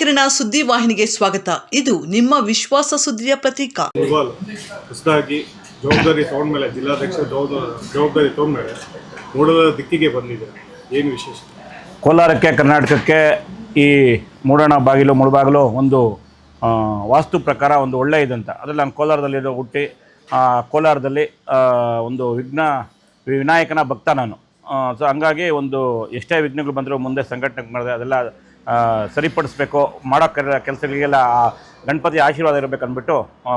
ಕಿರಣ ಸುದ್ದಿ ವಾಹಿನಿಗೆ ಸ್ವಾಗತ. ಇದು ನಿಮ್ಮ ವಿಶ್ವಾಸ ಸುದ್ದಿಯ ಪ್ರತೀಕ. ಹೊಸದಾಗಿ ಜವಾಬ್ದಾರಿ ತಗೊಂಡ್ಮೇಲೆ ಜಿಲ್ಲಾಧ್ಯಕ್ಷ ಜವಾಬ್ದಾರಿ ತಗೊಂಡ್ಮೇಲೆ ಮೂಡಲ ದಿಕ್ಕಿಗೆ ಬಂದಿದೆ. ಏನು ವಿಶೇಷ? ಕೋಲಾರಕ್ಕೆ ಕರ್ನಾಟಕಕ್ಕೆ ಈ ಮೂಡಣ ಬಾಗಿಲು ಮುಳುಬಾಗಿಲು ಒಂದು ವಾಸ್ತು ಪ್ರಕಾರ ಒಂದು ಒಳ್ಳೆ ಇದಂತ. ಅದರಲ್ಲಿ ನಾನು ಕೋಲಾರದಲ್ಲಿರೋ ಹುಟ್ಟಿ ಕೋಲಾರದಲ್ಲಿ ಒಂದು ವಿಘ್ನ ವಿನಾಯಕನ ಭಕ್ತ ನಾನು. ಸೊ ಹಂಗಾಗಿ ಒಂದು ಎಷ್ಟೇ ವಿಘ್ನಗಳು ಬಂದರೂ ಮುಂದೆ ಸಂಘಟನೆ ಮಾಡಿದೆ ಅದೆಲ್ಲ ಸರಿಪಡಿಸ್ಬೇಕು, ಮಾಡೋ ಕೆಲಸಗಳಿಗೆಲ್ಲ ಗಣಪತಿ ಆಶೀರ್ವಾದ ಇರಬೇಕು ಅಂದ್ಬಿಟ್ಟು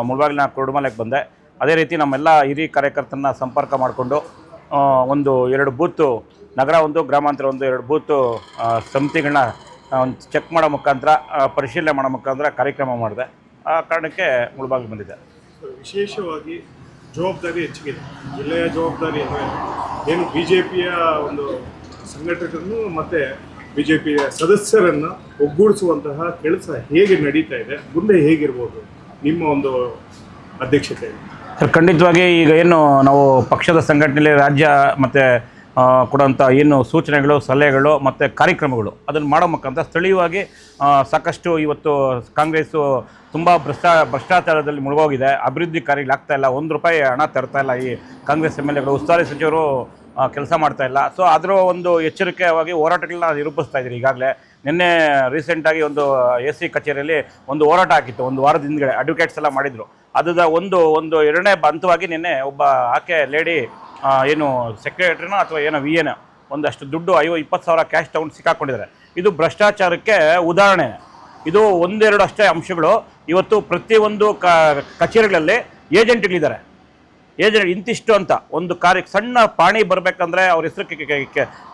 ಮುಳಬಾಗಿಲ ಕುರುಡುಮಲೆಗೆ ಬಂದೆ. ಅದೇ ರೀತಿ ನಮ್ಮೆಲ್ಲ ಹಿರಿಯ ಕಾರ್ಯಕರ್ತರನ್ನ ಸಂಪರ್ಕ ಮಾಡಿಕೊಂಡು ಒಂದು ಎರಡು ಬೂತು, ನಗರ ಒಂದು, ಗ್ರಾಮಾಂತರ ಒಂದು, ಎರಡು ಬೂತು ಸಮಿತಿಗಳನ್ನ ಒಂದು ಚೆಕ್ ಮಾಡೋ ಮುಖಾಂತರ ಪರಿಶೀಲನೆ ಮಾಡೋ ಮುಖಾಂತರ ಕಾರ್ಯಕ್ರಮ ಮಾಡಿದೆ. ಆ ಕಾರಣಕ್ಕೆ ಮುಳುಬಾಗಿಲು ಬಂದಿದೆ. ವಿಶೇಷವಾಗಿ ಜವಾಬ್ದಾರಿ ಹೆಚ್ಚಿಗೆ ಜಿಲ್ಲೆಯ ಜವಾಬ್ದಾರಿ ಅಂದರೆ ಏನು? ಬಿ ಜೆ ಪಿಯ ಒಂದು ಸಂಘಟಕರನ್ನು ಮತ್ತು ಬಿ ಜೆ ಪಿಯ ಸದಸ್ಯರನ್ನು ಒಗ್ಗೂಡಿಸುವಂತಹ ಕೆಲಸ ಹೇಗೆ ನಡೀತಾ ಇದೆ, ಮುಂದೆ ಹೇಗಿರ್ಬೋದು ನಿಮ್ಮ ಒಂದು ಅಧ್ಯಕ್ಷತೆ? ಖಂಡಿತವಾಗಿ ಈಗ ಏನು ನಾವು ಪಕ್ಷದ ಸಂಘಟನೆಯಲ್ಲಿ ರಾಜ್ಯ ಮತ್ತು ಕೊಡುವಂಥ ಏನು ಸೂಚನೆಗಳು, ಸಲಹೆಗಳು ಮತ್ತು ಕಾರ್ಯಕ್ರಮಗಳು ಅದನ್ನು ಮಾಡೋ ಮುಖಾಂತರ ಸ್ಥಳೀಯವಾಗಿ ಸಾಕಷ್ಟು ಇವತ್ತು ಕಾಂಗ್ರೆಸ್ಸು ತುಂಬ ಭ್ರಷ್ಟಾ, ಭ್ರಷ್ಟಾಚಾರದಲ್ಲಿ ಮುಳುಗೋಗಿದೆ, ಅಭಿವೃದ್ಧಿ ಕಾರ್ಯಗಳಾಗ್ತಾ ಇಲ್ಲ, ಒಂದು ರೂಪಾಯಿ ಹಣ ತರ್ತಾ ಇಲ್ಲ ಈ ಕಾಂಗ್ರೆಸ್ ಎಂ ಎಲ್ ಎಗಳು. ಉಸ್ತುವಾರಿ ಸಚಿವರು ಕೆಲಸ ಮಾಡ್ತಾ ಇಲ್ಲ. ಸೊ ಅದರ ಒಂದು ಎಚ್ಚರಿಕೆಯಾಗಿ ಹೋರಾಟಗಳನ್ನ ನಿರೂಪಿಸ್ತಾ ಇದ್ದೀರಿ ಈಗಾಗಲೇ. ನಿನ್ನೆ ರೀಸೆಂಟಾಗಿ ಒಂದು ಎ ಸಿ ಕಚೇರಿಯಲ್ಲಿ ಒಂದು ಹೋರಾಟ ಹಾಕಿತ್ತು. ಒಂದು ವಾರದ ಹಿಂದ್ಗಡೆ ಅಡ್ವೊಕೇಟ್ಸ್ ಎಲ್ಲ ಮಾಡಿದರು. ಅದರ ಒಂದು ಒಂದು ಎರಡನೇ ಹಂತವಾಗಿ ನಿನ್ನೆ ಒಬ್ಬ ಆಕೆ ಲೇಡಿ ಏನು ಸೆಕ್ರೆಟರಿನೋ ಅಥವಾ ಏನೋ ವಿ ಎನ ಒಂದಷ್ಟು ದುಡ್ಡು ಐವ ಇಪ್ಪತ್ತು ಸಾವಿರ ಕ್ಯಾಶ್ ತಗೊಂಡು ಸಿಕ್ಕಾಕೊಂಡಿದ್ದಾರೆ. ಇದು ಭ್ರಷ್ಟಾಚಾರಕ್ಕೆ ಉದಾಹರಣೆ. ಇದು ಒಂದೆರಡು ಅಷ್ಟೇ ಅಂಶಗಳು. ಇವತ್ತು ಪ್ರತಿಯೊಂದು ಕಚೇರಿಗಳಲ್ಲಿ ಏಜೆಂಟ್ಗಳಿದ್ದಾರೆ ಏಜೆಂಟ್ ಇಂತಿಷ್ಟು ಅಂತ ಒಂದು ಕಾರ್ಯಕ್ಕೆ ಸಣ್ಣ ಪಾಣಿ ಬರಬೇಕಂದ್ರೆ ಅವ್ರ ಹೆಸರು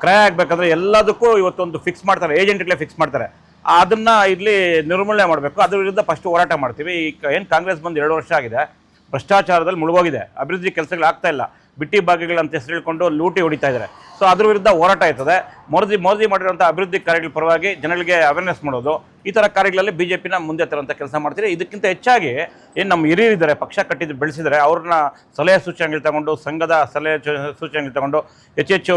ಕ್ರಯ ಆಗಬೇಕಂದ್ರೆ ಎಲ್ಲದಕ್ಕೂ ಇವತ್ತೊಂದು ಫಿಕ್ಸ್ ಮಾಡ್ತಾರೆ, ಏಜೆಂಟ್ಗಳೇ ಫಿಕ್ಸ್ ಮಾಡ್ತಾರೆ. ಅದನ್ನು ಇಲ್ಲಿ ನಿರ್ಮೂಲನೆ ಮಾಡಬೇಕು. ಅದ್ರ ವಿರುದ್ಧ ಫಸ್ಟ್ ಹೋರಾಟ ಮಾಡ್ತೀವಿ. ಈ ಏನು ಕಾಂಗ್ರೆಸ್ ಬಂದು ಎರಡು ವರ್ಷ ಆಗಿದೆ, ಭ್ರಷ್ಟಾಚಾರದಲ್ಲಿ ಮುಳುಗೋಗಿದೆ. ಅಭಿವೃದ್ಧಿ ಕೆಲಸಗಳು ಆಗ್ತಾ ಇಲ್ಲ. ಬಿಟ್ಟಿ ಭಾಗ್ಯಗಳಂತ ಹೆಸರು ಹೇಳ್ಕೊಂಡು ಲೂಟಿ ಹೊಡಿತಾ ಇದ್ದಾರೆ. ಸೊ ಅದ್ರ ವಿರುದ್ಧ ಹೋರಾಟ ಇರ್ತದೆ ಮೋದಿ ಮೋದಿ ಮಾಡಿರುವಂಥ ಅಭಿವೃದ್ಧಿ ಕಾರ್ಯಗಳ ಪರವಾಗಿ ಜನಗಳಿಗೆ ಅವೇರ್ನೆಸ್ ಮಾಡೋದು. ಈ ಥರ ಕಾರ್ಯಗಳಲ್ಲಿ ಬಿ ಜೆ ಪಿನ ಮುಂದೆ ತರುವಂಥ ಕೆಲಸ ಮಾಡ್ತೀರಿ ಇದಕ್ಕಿಂತ ಹೆಚ್ಚಾಗಿ ಏನು ನಮ್ಮ ಹಿರಿಯರಿದ್ದಾರೆ, ಪಕ್ಷ ಕಟ್ಟಿದ್ದು ಬೆಳೆಸಿದರೆ ಅವ್ರನ್ನ ಸಲಹೆ ಸೂಚನೆಗಳು ತಗೊಂಡು, ಸಂಘದ ಸಲಹೆ ಸೂಚನೆಗಳು ತಗೊಂಡು ಹೆಚ್ಚು ಹೆಚ್ಚು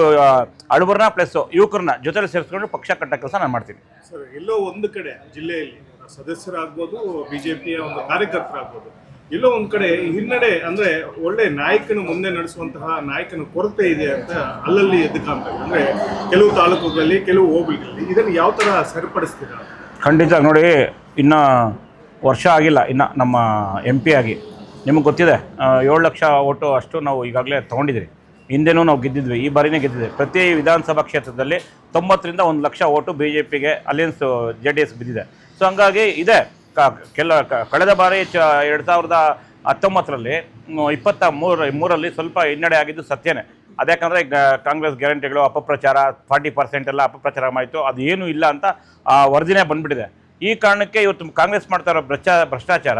ಅಳುಬರನ್ನ ಪ್ಲಸ್ ಯುವಕರನ್ನ ಜೊತೆಲಿ ಸೇರಿಸ್ಕೊಂಡು ಪಕ್ಷ ಕಟ್ಟೋ ಕೆಲಸ ನಾನು ಮಾಡ್ತೀನಿ. ಸರ್, ಎಲ್ಲೋ ಒಂದು ಕಡೆ ಜಿಲ್ಲೆಯಲ್ಲಿ ಸದಸ್ಯರಾಗ್ಬೋದು, ಬಿಜೆಪಿಯ ಒಂದು ಕಾರ್ಯಕರ್ತರಾಗ್ಬೋದು, ಎಲ್ಲೋ ಒಂದು ಕಡೆ ಹಿನ್ನಡೆ ಅಂದ್ರೆ ಒಳ್ಳೆ ನಾಯಕನ ಮುಂದೆ ನಡೆಸುವಂತಹ ನಾಯಕನ ಕೊರತೆ ಇದೆ ಅಂತ ಅಲ್ಲಲ್ಲಿ ಎದ್ದು ಕಾಣ್ತಾರೆ ಅಂದ್ರೆ ಕೆಲವು ತಾಲೂಕುಗಳಲ್ಲಿ, ಕೆಲವು ಹೋಬಳಿಗಳಲ್ಲಿ ಇದನ್ನು ಯಾವ ತರ ಸರಿಪಡಿಸ್ತೀರಾ? ಖಂಡಿತ ನೋಡಿ, ಇನ್ನು ವರ್ಷ ಆಗಿಲ್ಲ, ಇನ್ನು ನಮ್ಮ ಎಂ ಪಿ ಆಗಿ. ನಿಮಗೆ ಗೊತ್ತಿದೆ ಏಳು ಲಕ್ಷ ಓಟು ಅಷ್ಟು ನಾವು ಈಗಾಗಲೇ ತೊಗೊಂಡಿದ್ವಿ ಹಿಂದೆನೂ ನಾವು ಗೆದ್ದಿದ್ವಿ, ಈ ಬಾರಿನೇ ಗೆದ್ದಿದ್ವಿ. ಪ್ರತಿ ವಿಧಾನಸಭಾ ಕ್ಷೇತ್ರದಲ್ಲಿ ತೊಂಬತ್ತರಿಂದ ಒಂದು ಲಕ್ಷ ಓಟು ಬಿ ಜೆ ಪಿಗೆ ಅಲಿಯನ್ಸ್ ಜೆ ಡಿ ಎಸ್ ಬಿದ್ದಿದೆ. ಸೊ ಹಂಗಾಗಿ ಇದೆ ಕೆಲ ಕಳೆದ ಬಾರಿ ಚ, ಎರಡು ಸಾವಿರದ ಹತ್ತೊಂಬತ್ತರಲ್ಲಿ ಇಪ್ಪತ್ತ ಮೂರು, ಮೂರಲ್ಲಿ ಸ್ವಲ್ಪ ಹಿನ್ನಡೆ ಆಗಿದ್ದು ಸತ್ಯನೇ. ಅದ್ಯಾಕಂದರೆ ಕಾಂಗ್ರೆಸ್ ಗ್ಯಾರಂಟಿಗಳು ಅಪಪ್ರಚಾರ ಫಾರ್ಟಿ ಪರ್ಸೆಂಟ್ ಎಲ್ಲ ಅಪಪ್ರಚಾರ ಮಾಡಿತು ಅದು ಏನೂ ಇಲ್ಲ ಅಂತ ಆ ವರದಿನೇ ಬಂದ್ಬಿಟ್ಟಿದೆ. ಈ ಕಾರಣಕ್ಕೆ ಇವತ್ತು ಕಾಂಗ್ರೆಸ್ ಮಾಡ್ತಾ ಇರೋ ಭ್ರಷ್ಟಾ ಭ್ರಷ್ಟಾಚಾರ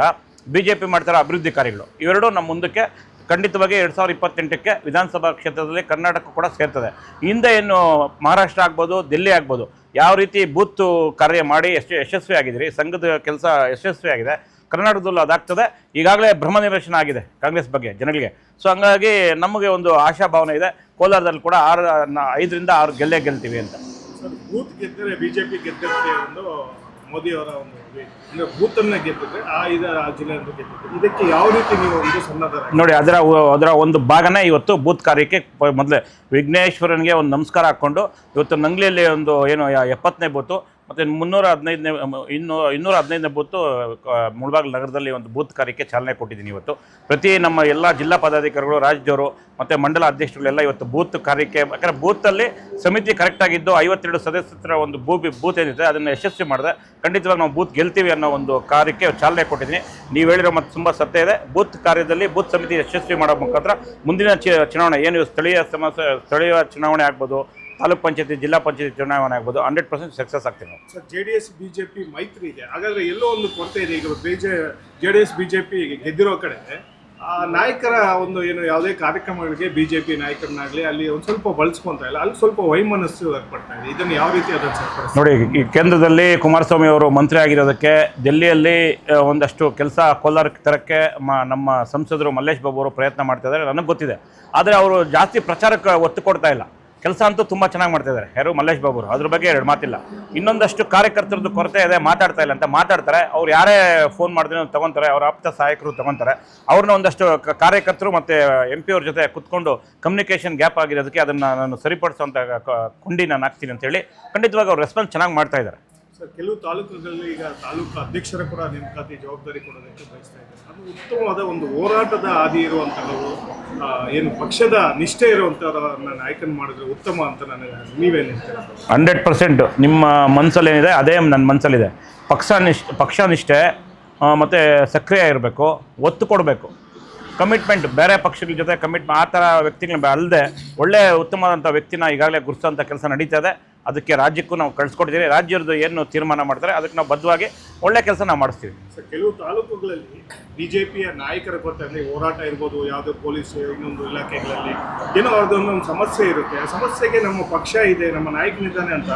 ಬಿ ಜೆ ಪಿ ಮಾಡ್ತಾ ಇರೋ ಅಭಿವೃದ್ಧಿ ಕಾರ್ಯಗಳು ಇವೆರಡೂ ನಮ್ಮ ಮುಂದಕ್ಕೆ ಖಂಡಿತವಾಗಿ ಎರಡು ಸಾವಿರದ ಇಪ್ಪತ್ತೆಂಟಕ್ಕೆ ವಿಧಾನಸಭಾ ಕ್ಷೇತ್ರದಲ್ಲಿ ಕರ್ನಾಟಕ ಕೂಡ ಸೇರ್ತದೆ. ಹಿಂದೆ ಏನು ಮಹಾರಾಷ್ಟ್ರ ಆಗ್ಬೋದು, ದಿಲ್ಲಿ ಆಗ್ಬೋದು, ಯಾವ ರೀತಿ ಬೂತ್ ಕಾರ್ಯ ಮಾಡಿ ಯಶಸ್ವಿ ಆಗಿದ್ದೀರಿ ಸಂಘದ ಕೆಲಸ ಯಶಸ್ವಿ ಆಗಿದೆ ಕರ್ನಾಟಕದಲ್ಲೂ ಅದಾಗ್ತದೆ. ಈಗಾಗಲೇ ಭ್ರಮ ನಿವೇಶನ ಆಗಿದೆ ಕಾಂಗ್ರೆಸ್ ಬಗ್ಗೆ ಜನಗಳಿಗೆ. ಸೊ ಹಂಗಾಗಿ ನಮಗೆ ಒಂದು ಆಶಾಭಾವನೆ ಇದೆ. ಕೋಲಾರದಲ್ಲಿ ಕೂಡ ಆರು ಐದರಿಂದ ಆರು ಗೆಲ್ಲೇ ಗೆಲ್ತೀವಿ ಅಂತ. ಬೂತ್ ಗೆದ್ದರೆ ಬಿಜೆಪಿ ಗೆದ್ದಕ್ಕೆ ಒಂದು ಮೋದಿ ಅವರ ಒಂದು. ಅಂದ್ರೆ ಬೂತ್ ಅನ್ನ ಗೆದ್ದಿದ್ರೆ ಆ ಜಿಲ್ಲೆ ಇದಕ್ಕೆ ಯಾವ ರೀತಿ ನೀವು ಒಂದು ನೋಡಿ ಅದರ ಅದರ ಒಂದು ಭಾಗನೇ ಇವತ್ತು ಬೂತ್ ಕಾರ್ಯಕ್ಕೆ ಮೊದಲೇ ವಿಘ್ನೇಶ್ವರನಿಗೆ ಒಂದು ನಮಸ್ಕಾರ ಹಾಕ್ಕೊಂಡು ಇವತ್ತು ನಂಗ್ಲಿಯಲ್ಲಿ ಒಂದು ಏನು ಎಪ್ಪತ್ತನೇ ಬೂತು. ಮತ್ತು ಮುನ್ನೂರ ಹದಿನೈದನೇ ಇನ್ನೂ, ಇನ್ನೂರ ಹದಿನೈದನೇ ಬೂತು ಮುಳಬಾಗಿಲು ನಗರದಲ್ಲಿ ಒಂದು ಬೂತ್ ಕಾರ್ಯಕ್ಕೆ ಚಾಲನೆ ಕೊಟ್ಟಿದ್ದೀನಿ ಇವತ್ತು. ಪ್ರತಿ ನಮ್ಮ ಎಲ್ಲ ಜಿಲ್ಲಾ ಪದಾಧಿಕಾರಿಗಳು ರಾಜ್ಯದವರು ಮತ್ತು ಮಂಡಲ ಅಧ್ಯಕ್ಷರುಗಳೆಲ್ಲ ಇವತ್ತು ಬೂತ್ ಕಾರ್ಯಕ್ಕೆ, ಯಾಕಂದರೆ ಬೂತಲ್ಲಿ ಸಮಿತಿ ಕರೆಕ್ಟಾಗಿದ್ದು ಐವತ್ತೆರಡು ಸದಸ್ಯರ ಒಂದು ಬೂ ಬೂತ್ ಏನಿದೆ ಅದನ್ನು ಯಶಸ್ವಿ ಮಾಡಿದೆ. ಖಂಡಿತವಾಗಿ ನಾವು ಬೂತ್ ಗೆಲ್ತೀವಿ ಅನ್ನೋ ಒಂದು ಕಾರ್ಯಕ್ಕೆ ಚಾಲನೆ ಕೊಟ್ಟಿದ್ದೀನಿ. ನೀವು ಹೇಳಿರೋ ಮತ್ತು ತುಂಬ ಸತ್ಯ ಇದೆ. ಬೂತ್ ಕಾರ್ಯದಲ್ಲಿ ಬೂತ್ ಸಮಿತಿ ಯಶಸ್ವಿ ಮಾಡೋ ಮುಖಾಂತರ ಮುಂದಿನ ಚುನಾವಣೆ, ಏನು ಸ್ಥಳೀಯ ಸಮಸ್ಯೆ ಸ್ಥಳೀಯ ಚುನಾವಣೆ ಆಗ್ಬೋದು ತಾಲೂಕ್ ಪಂಚಾಯತಿ ಜಿಲ್ಲಾ ಪಂಚಾಯತಿ ಚುನಾವಣೆ ಆಗ್ಬೋದು. ಹಂಡ್ರೆಡ್ ಪರ್ಸೆಂಟ್ ಸಕ್ಸಸ್ ಆಗ್ತೀವಿ ನಾವು. Sir J D S BJP ಮೈತ್ರಿ ಇದೆ. ಹಾಗಾದ್ರೆ ಎಲ್ಲೋ ಒಂದು ಕೊರತೆ ಇದೆ. ಈಗ B J D S BJP ಗೆದ್ದಿರೋ ಕಡೆ ಆ ನಾಯಕರ ಒಂದು ಏನು ಯಾವುದೇ ಕಾರ್ಯಕ್ರಮಗಳಿಗೆ ಬಿಜೆಪಿ ನಾಯಕರನ್ನಾಗಲಿ ಅಲ್ಲಿ ಒಂದು ಸ್ವಲ್ಪ ಬಳಸ್ಕೊಂತ ಇಲ್ಲ. ಅಲ್ಲಿ ಸ್ವಲ್ಪ ವೈಮನಸ್ಸು ಏರ್ಪಡ್ತಾ ಇದೆ. ಇದನ್ನು ಯಾವ ರೀತಿ ಅದನ್ನು ಸರಿಪಡಿಸ್ತಾರೆ? ನೋಡಿ ಈ ಕೇಂದ್ರದಲ್ಲಿ ಕುಮಾರಸ್ವಾಮಿ ಅವರು ಮಂತ್ರಿ ಆಗಿರೋದಕ್ಕೆ ಡೆಲ್ಲಿಯಲ್ಲಿ ಒಂದಷ್ಟು ಕೆಲಸ ಕೋಲಾರ ತರಕ್ಕೆ ನಮ್ಮ ಸಂಸದರು ಮಲ್ಲೇಶ್ ಬಾಬು ಅವರು ಪ್ರಯತ್ನ ಮಾಡ್ತಾ ಇದ್ದಾರೆ ನನಗೆ ಗೊತ್ತಿದೆ. ಆದರೆ ಅವರು ಜಾಸ್ತಿ ಪ್ರಚಾರಕ್ಕೆ ಒತ್ತು ಕೊಡ್ತಾ ಇಲ್ಲ. ಕೆಲಸ ಅಂತೂ ತುಂಬ ಚೆನ್ನಾಗಿ ಮಾಡ್ತಾ ಇದ್ದಾರೆ. ಯಾರು? ಮಲ್ಲೇಶ್ ಬಾಬುರು. ಅದ್ರ ಬಗ್ಗೆ ಎರಡು ಮಾತಿಲ್ಲ. ಇನ್ನೊಂದಷ್ಟು ಕಾರ್ಯಕರ್ತರದ್ದು ಕೊರತೆ ಇದೆ, ಮಾತಾಡ್ತಾ ಇಲ್ಲ ಅಂತ ಮಾತಾಡ್ತಾರೆ. ಅವ್ರು ಯಾರೇ ಫೋನ್ ಮಾಡಿದ್ರೆ ತಗೊಂತಾರೆ, ಅವ್ರ ಆಪ್ತ ಸಹಾಯಕರು ತಗೊಂತಾರೆ. ಅವ್ರನ್ನ ಒಂದಷ್ಟು ಕಾರ್ಯಕರ್ತರು ಮತ್ತು ಎಂ ಪಿ ಅವ್ರ ಜೊತೆ ಕುತ್ಕೊಂಡು ಕಮ್ಯುನಿಕೇಷನ್ ಗ್ಯಾಪ್ ಆಗಿರೋದಕ್ಕೆ ಅದನ್ನು ನಾನು ಸರಿಪಡಿಸುವಂಥ ಕುಂಡಿ ನಾನು ಹಾಕ್ತೀನಿ ಅಂತೇಳಿ ಖಂಡಿತವಾಗಿ ಅವ್ರು ರೆಸ್ಪಾನ್ಸ್ ಚೆನ್ನಾಗಿ ಮಾಡ್ತಾ ಇದ್ದಾರೆ. ಕೆಲವು ತಾಲೂಕುಗಳಲ್ಲಿ ಈಗ ತಾಲೂಕು ಅಧ್ಯಕ್ಷರ ಕೂಡ ನೇಮಕಾತಿ ಜವಾಬ್ದಾರಿ ಕೊಡೋದಕ್ಕೆ ಬಯಸ್ತಾ ಇದ್ದಾರೆ. ಅದು ಉತ್ತಮವಾದ ಒಂದು ಹೋರಾಟದ ಹಾದಿ ಇರುವಂಥದ್ದು ಏನು ಪಕ್ಷದ ನಿಷ್ಠೆ ಇರುವಂಥವ್ರನ್ನ ನಾಯಕನ ಮಾಡಿದ್ರೆ ಉತ್ತಮ ಅಂತ ನನಗೆ ನೀವೇನು ಹಂಡ್ರೆಡ್ ಪರ್ಸೆಂಟ್ ನಿಮ್ಮ ಮನಸ್ಸಲ್ಲಿ ಏನಿದೆ ಅದೇ ನನ್ನ ಮನಸ್ಸಲ್ಲಿದೆ ಪಕ್ಷ ನಿಷ್ಠ ಪಕ್ಷನಿಷ್ಠೆ ಮತ್ತು ಸಕ್ರಿಯ ಇರಬೇಕು, ಒತ್ತು ಕೊಡಬೇಕು. ಕಮಿಟ್ಮೆಂಟ್ ಬೇರೆ ಪಕ್ಷಗಳ ಜೊತೆ ಕಮಿಟ್ಮೆಂಟ್ ಆ ಥರ ವ್ಯಕ್ತಿಗಳನ್ನ ಅಲ್ಲದೆ ಒಳ್ಳೆಯ ಉತ್ತಮವಾದಂಥ ವ್ಯಕ್ತಿನ ಈಗಾಗಲೇ ಗುರುತಿಸೋಂಥ ಕೆಲಸ ನಡೀತಾ ಇದೆ. ಅದಕ್ಕೆ ರಾಜ್ಯಕ್ಕೂ ನಾವು ಕಳಿಸ್ಕೊಟ್ಟಿದ್ದೀವಿ ರಾಜ್ಯದ ಏನು ತೀರ್ಮಾನ ಮಾಡ್ತಾರೆ ಅದಕ್ಕೆ ನಾವು ಬದ್ಧವಾಗಿ ಒಳ್ಳೆ ಕೆಲಸ ನಾವು ಮಾಡಿಸ್ತೀವಿ. ಸರ್ ಕೆಲವು ತಾಲೂಕುಗಳಲ್ಲಿ ಬಿಜೆಪಿಯ ನಾಯಕರ ಕೊರತೆ ಅಂದ್ರೆ ಹೋರಾಟ ಇರ್ಬೋದು ಯಾವುದೋ ಪೊಲೀಸ್ ಇನ್ನೊಂದು ಇಲಾಖೆಗಳಲ್ಲಿ ಏನೋ ಅದೊಂದೊಂದು ಸಮಸ್ಯೆ ಇರುತ್ತೆ. ಆ ಸಮಸ್ಯೆಗೆ ನಮ್ಮ ಪಕ್ಷ ಇದೆ ನಮ್ಮ ನಾಯಕನಿದ್ದಾನೆ ಅಂತ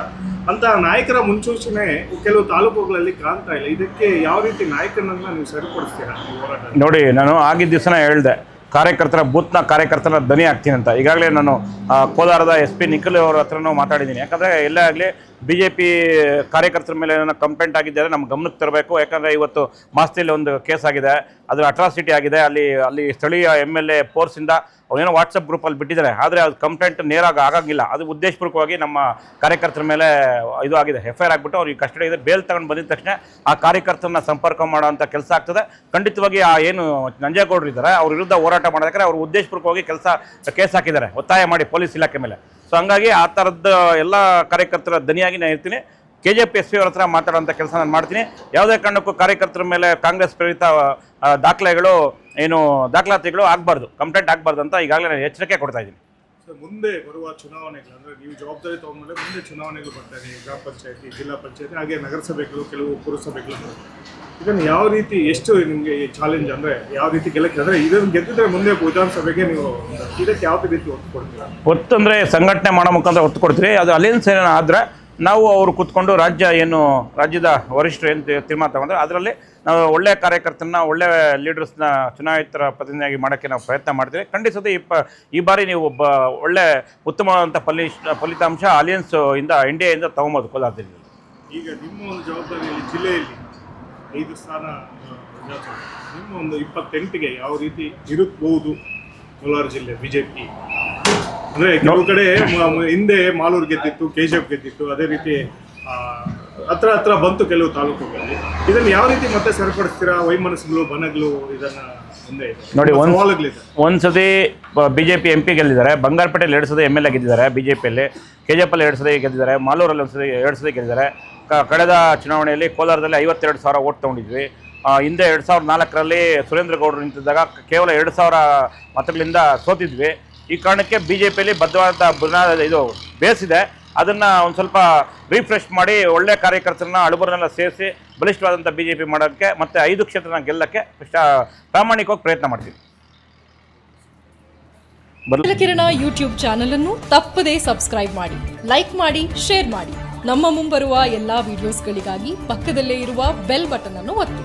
ಅಂತ ನಾಯಕರ ಮುನ್ಸೂಚನೆ ಕೆಲವು ತಾಲೂಕುಗಳಲ್ಲಿ ಕಾಣ್ತಾ ಇಲ್ಲ. ಇದಕ್ಕೆ ಯಾವ ರೀತಿ ನಾಯಕನನ್ನು ನೀವು ಸರಿಪಡಿಸ್ತೀರಾ ಹೋರಾಟ ನೋಡಿ ನಾನು ಆಗಿದ್ದ ದಿವಸನ ಹೇಳಿದೆ. ಕಾರ್ಯಕರ್ತರ ಬೂತ್ನ ಕಾರ್ಯಕರ್ತರ ದನಿ ಹಾಕ್ತೀನಿ ಅಂತ. ಈಗಾಗಲೇ ನಾನು ಕೋಲಾರದ ಎಸ್ ಪಿ ನಿಖಿಲ್ ಅವ್ರ ಹತ್ರನೂ ಮಾತಾಡಿದ್ದೀನಿ. ಯಾಕಂದರೆ ಎಲ್ಲೇ ಆಗಲಿ ಬಿ ಜೆ ಪಿ ಕಾರ್ಯಕರ್ತರ ಮೇಲೆ ಏನೋ ಕಂಪ್ಲೇಂಟ್ ಆಗಿದ್ದರೆ, ನಮ್ಮ ಗಮನಕ್ಕೆ ತರಬೇಕು. ಯಾಕಂದರೆ ಇವತ್ತು ಮಾಸ್ತಿಯಲ್ಲಿ ಒಂದು ಕೇಸ್ ಆಗಿದೆ. ಅದು ಅಟ್ರಾಸಿಟಿ ಆಗಿದೆ. ಅಲ್ಲಿ ಅಲ್ಲಿ ಸ್ಥಳೀಯ ಎಂ ಎಲ್ ಎ ಫೋರ್ಸಿಂದ ಅವನೇನೋ ವಾಟ್ಸಪ್ ಗ್ರೂಪಲ್ಲಿ ಬಿಟ್ಟಿದ್ದಾರೆ. ಆದರೆ ಅದು ಕಂಪ್ಲೇಂಟ್ ನೇರಾಗಿ ಆಗಂಗಿಲ್ಲ. ಅದು ಉದ್ದೇಶಪೂರ್ವಕವಾಗಿ ನಮ್ಮ ಕಾರ್ಯಕರ್ತರ ಮೇಲೆ ಇದು ಆಗಿದೆ. ಎಫ್ ಐ ಆರ್ ಆಗಿಬಿಟ್ಟು ಅವ್ರಿಗೆ ಕಸ್ಟಡಿ ಇದೆ. ಬೇಲ್ ತಗೊಂಡು ಬಂದಿದ ತಕ್ಷಣ ಆ ಕಾರ್ಯಕರ್ತರನ್ನ ಸಂಪರ್ಕ ಮಾಡೋವಂಥ ಕೆಲಸ ಆಗ್ತದೆ. ಖಂಡಿತವಾಗಿ ಆ ಏನು ನಂಜೇಗೌಡರು ಇದ್ದಾರೆ, ಅವ್ರ ವಿರುದ್ಧ ಹೋರಾಟ ಮಾಡೋದಕ್ಕೆ ಅವ್ರು ಉದ್ದೇಶಪೂರ್ವಕವಾಗಿ ಕೆಲಸ ಕೇಸ್ ಹಾಕಿದ್ದಾರೆ. ಒತ್ತಾಯ ಮಾಡಿ ಪೊಲೀಸ್ ಇಲಾಖೆ ಮೇಲೆ. ಸೊ ಹಂಗಾಗಿ ಆ ಥರದ್ದು ಎಲ್ಲ ಕಾರ್ಯಕರ್ತರ ದನಿಯಾಗಿ ನಾನು ಇರ್ತೀನಿ. K J P S P ಅವ್ರ ಹತ್ರ ಮಾತಾಡೋಂಥ ಕೆಲಸ ನಾನು ಮಾಡ್ತೀನಿ. ಯಾವುದೇ ಕಾರಣಕ್ಕೂ ಕಾರ್ಯಕರ್ತರ ಮೇಲೆ ಕಾಂಗ್ರೆಸ್ ಪ್ರೇರಿತ ದಾಖಲೆಗಳು ಏನು ದಾಖಲಾತಿಗಳು ಆಗಬಾರ್ದು, ಕಂಪ್ಲೇಂಟ್ ಆಗಬಾರ್ದು ಅಂತ ಈಗಾಗಲೇ ನಾನು ಎಚ್ಚರಿಕೆ ಕೊಡ್ತಾ ಇದ್ದೀನಿ. ಮುಂದೆ ಬರುವ ಚುನಾವಣೆಗಳು ಅಂದ್ರೆ ನೀವು ಜವಾಬ್ದಾರಿ ತಗೊಂಡ್ಮೇಲೆ ಮುಂದೆ ಚುನಾವಣೆಗಳು ಬರ್ತಾ ಇದೆ ಗ್ರಾಮ ಪಂಚಾಯತಿ, ಜಿಲ್ಲಾ ಪಂಚಾಯತಿ, ಹಾಗೆ ನಗರಸಭೆಗಳು, ಕೆಲವು ಪುರಸಭೆಗಳು. ಇದನ್ನು ಯಾವ ರೀತಿ ಎಷ್ಟು ನಿಮಗೆ ಚಾಲೆಂಜ್ ಅಂದ್ರೆ ಯಾವ ರೀತಿ ಗೆಲ್ಲಕ್ಕೆ ಅಂದ್ರೆ ಇದನ್ನು ಗೆದ್ದಿದ್ರೆ ಮುಂದೆ ವಿಧಾನಸಭೆಗೆ ನೀವು ಇದಕ್ಕೆ ಯಾವ ರೀತಿ ಒತ್ತು ಕೊಡ್ತೀರಾ? ಒತ್ತು ಅಂದರೆ ಸಂಘಟನೆ ಮಾಡೋ ಮುಖಾಂತರ ಒತ್ತು ಕೊಡ್ತೀರಿ. ಅದು ಅಲಯನ್ಸ್ ಆದರೆ ನಾವು ಅವರು ಕೂತ್ಕೊಂಡು ರಾಜ್ಯ ಏನು, ರಾಜ್ಯದ ವರಿಷ್ಠರು ಏನು ತೀರ್ಮಾನ ತಗೊಂಡ್ರೆ ಅದರಲ್ಲಿ ನಾವು ಒಳ್ಳೆಯ ಕಾರ್ಯಕರ್ತರನ್ನ ಒಳ್ಳೆಯ ಲೀಡರ್ಸ್ನ ಚುನಾಯಿತರ ಪ್ರತಿನಿಧಿಯಾಗಿ ಮಾಡೋಕ್ಕೆ ನಾವು ಪ್ರಯತ್ನ ಮಾಡ್ತೀವಿ. ಖಂಡಿಸದೆ ಈ ಪ, ಈ ಬಾರಿ ನೀವು ಒಬ್ಬ ಒಳ್ಳೆ ಉತ್ತಮವಾದಂಥ ಫಲಿ, ಫಲಿತಾಂಶ ಅಲಿಯನ್ಸ್ ಇಂದ ಇಂಡಿಯಾದಿಂದ ತೊಗೊಬೋದು ಕೋಲಾರ ಈಗ ನಿಮ್ಮ ಒಂದು ಜವಾಬ್ದಾರಿಯಲ್ಲಿ ಜಿಲ್ಲೆಯಲ್ಲಿ ಐದು ಸ್ಥಾನ ನಿಮ್ಮ ಒಂದು ಇಪ್ಪತ್ತೆಂಟಿಗೆ ಯಾವ ರೀತಿ ಇರಬಹುದು ಕೋಲಾರ ಜಿಲ್ಲೆ, ಬಿಜೆಪಿ? ಅಂದ್ರೆ ಕೆಲವು ಕಡೆ ಹಿಂದೆ ಮಾಲೂರು ಗೆದ್ದಿತ್ತು ಕೆಜಿಎಫ್ ಗೆದ್ದಿತ್ತು ಅದೇ ರೀತಿ ಹತ್ರ ಹತ್ರ ಬಂತು ಕೆಲವು ತಾಲೂಕುಗಳಲ್ಲಿ. ಇದನ್ನ ಯಾವ ರೀತಿ ಮತ್ತೆ ಸರಿಪಡಿಸ್ತೀರಾ? ವೈಮನಸ್ಸುಗಳು ಬನಗಳು ಇದನ್ನ ನೋಡಿ, ಒಂದ್- ಸವಾಲುಗಳಿದೆ? ಒಂದು ಸತಿ B J P M P ಗೆದ್ದಿದ್ದಾರೆ ಬಂಗಾರಪೇಟೆಯಲ್ಲಿ ಎರಡು ಸತಿ ಎಂ ಎಲ್ ಎ ಗೆದ್ದಿದ್ದಾರೆ ಬಿ ಜೆ ಪಿಯಲ್ಲಿ ಕೆ ಜೆ ಪಲ್ಲಿ ಎರಡು ಸದಿ ಗೆದ್ದಿದ್ದಾರೆ. ಮಾಲೂರಲ್ಲಿ ಒಂದು ಸತಿ ಎರಡು ಸದಿ ಗೆದ್ದಿದ್ದಾರೆ. ಕಳೆದ ಚುನಾವಣೆಯಲ್ಲಿ ಕೋಲಾರದಲ್ಲಿ ಐವತ್ತೆರಡು ಸಾವಿರ ಓಟ್ ತೊಗೊಂಡಿದ್ವಿ. ಹಿಂದೆ ಎರಡು ಸಾವಿರದ ನಾಲ್ಕರಲ್ಲಿ ಸುರೇಂದ್ರ ಗೌಡರು ನಿಂತಿದ್ದಾಗ ಕೇವಲ ಎರಡು ಸಾವಿರ ಮತಗಳಿಂದ ಸೋತಿದ್ವಿ. ಈ ಕಾರಣಕ್ಕೆ ಬಿ ಜೆ ಪಿಯಲ್ಲಿ ಬದ್ಧವಾದ ಬುನಾದ ಇದು ಬೇಸಿದೆ. ಅದನ್ನ ಒಂದು ಸ್ವಲ್ಪ ರಿಫ್ರೆಶ್ ಮಾಡಿ ಒಳ್ಳೆ ಕಾರ್ಯಕರ್ತರನ್ನ ಅಳುಬರನ್ನೆಲ್ಲ ಸೇರಿಸಿ ಬಲಿಷ್ಠವಾದಂಥ ಬಿ ಜೆ ಪಿ ಮಾಡೋಕ್ಕೆ ಮತ್ತು ಐದು ಕ್ಷೇತ್ರನ ಗೆಲ್ಲಕ್ಕೆ ಪ್ರಾಮಾಣಿಕವಾಗಿ ಪ್ರಯತ್ನ ಮಾಡ್ತೀವಿ. ಕಿರಣ ಯೂಟ್ಯೂಬ್ ಚಾನಲ್ ಅನ್ನು ತಪ್ಪದೇ ಸಬ್ಸ್ಕ್ರೈಬ್ ಮಾಡಿ ಲೈಕ್ ಮಾಡಿ ಶೇರ್ ಮಾಡಿ. ನಮ್ಮ ಮುಂಬರುವ ಎಲ್ಲಾ ವಿಡಿಯೋಸ್ಗಳಿಗಾಗಿ ಪಕ್ಕದಲ್ಲೇ ಇರುವ ಬೆಲ್ ಬಟನ್ ಅನ್ನು ಒತ್ತಿ.